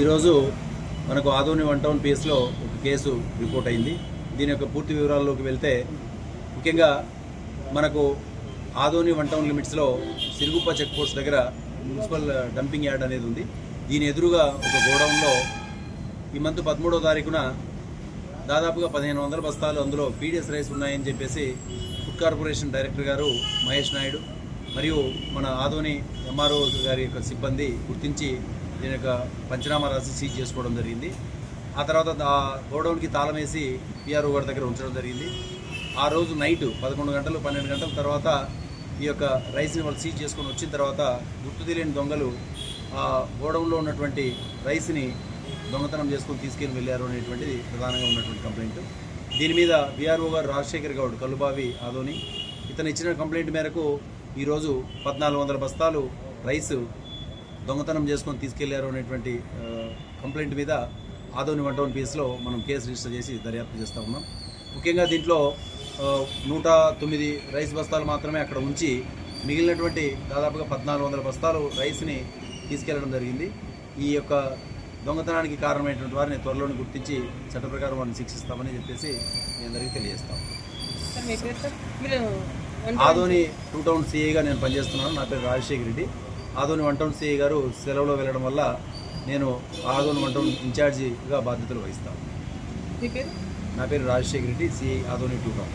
ఈరోజు మనకు Adoni one town పేస్లో ఒక కేసు రిపోర్ట్ అయింది. దీని యొక్క పూర్తి వివరాల్లోకి వెళ్తే ముఖ్యంగా మనకు ఆదోని వన్ టౌన్ లిమిట్స్లో సిరుగుప్ప చెక్ పోస్ట్ దగ్గర మున్సిపల్ డంపింగ్ యార్డ్ అనేది ఉంది. దీని ఎదురుగా ఒక గోడౌన్లో ఈ మంత్ పదమూడవ తారీఖున దాదాపుగా పదిహేను వందల బస్తాలు అందులో పీడిఎస్ రైస్ ఉన్నాయని చెప్పేసి ఫుడ్ కార్పొరేషన్ డైరెక్టర్ గారు మహేష్ నాయుడు మరియు మన ఆదోని ఎంఆర్ఓ గారి యొక్క సిబ్బంది గుర్తించి దీని యొక్క పంచనామా రాసి సీజ్ చేసుకోవడం జరిగింది. ఆ తర్వాత ఆ గోడౌన్కి తాళం వేసి పిఆర్ఓ గారి దగ్గర ఉంచడం జరిగింది. ఆ రోజు నైట్ పదకొండు గంటలు పన్నెండు గంటల తర్వాత ఈ యొక్క రైస్ని వాళ్ళు సీజ్ చేసుకొని వచ్చిన తర్వాత గుర్తు తెలియని దొంగలు ఆ గోడౌన్లో ఉన్నటువంటి రైస్ని దొంగతనం చేసుకొని తీసుకెళ్ళి వెళ్ళారు అనేటువంటిది ప్రధానంగా ఉన్నటువంటి కంప్లైంట్. దీని మీద బీఆర్ఓ గారు రాజశేఖర్ గౌడ్ కల్లుబావి ఆదోని ఇతను ఇచ్చిన కంప్లైంట్ మేరకు ఈరోజు పద్నాలుగు వందల బస్తాలు రైస్ దొంగతనం చేసుకొని తీసుకెళ్ళారు అనేటువంటి కంప్లైంట్ మీద ఆదోని వన్ టౌన్ పీస్లో మనం కేసు రిజిస్టర్ చేసి దర్యాప్తు చేస్తూ ఉన్నాం. ముఖ్యంగా దీంట్లో నూట తొమ్మిది రైస్ బస్తాలు మాత్రమే అక్కడ ఉంచి మిగిలినటువంటి దాదాపుగా పద్నాలుగు వందల బస్తాలు రైస్ని తీసుకెళ్ళడం జరిగింది. ఈ యొక్క దొంగతనానికి కారణమైనటువంటి వారిని త్వరలోనే గుర్తించి చట్ట ప్రకారం వారిని శిక్షిస్తామని చెప్పేసి మీ అందరికీ తెలియజేస్తాం. ఆదోని టూ టౌన్ సిఐగా నేను పనిచేస్తున్నాను. నా పేరు Rajasekhar Reddy. Adoni one town CI గారు సెలవులో వెళ్ళడం వల్ల నేను ఆదోని వన్ టౌన్ ఇన్ఛార్జిగా బాధ్యతలు వహిస్తాను. నా పేరు Rajasekhar Reddy CI Adoni two town.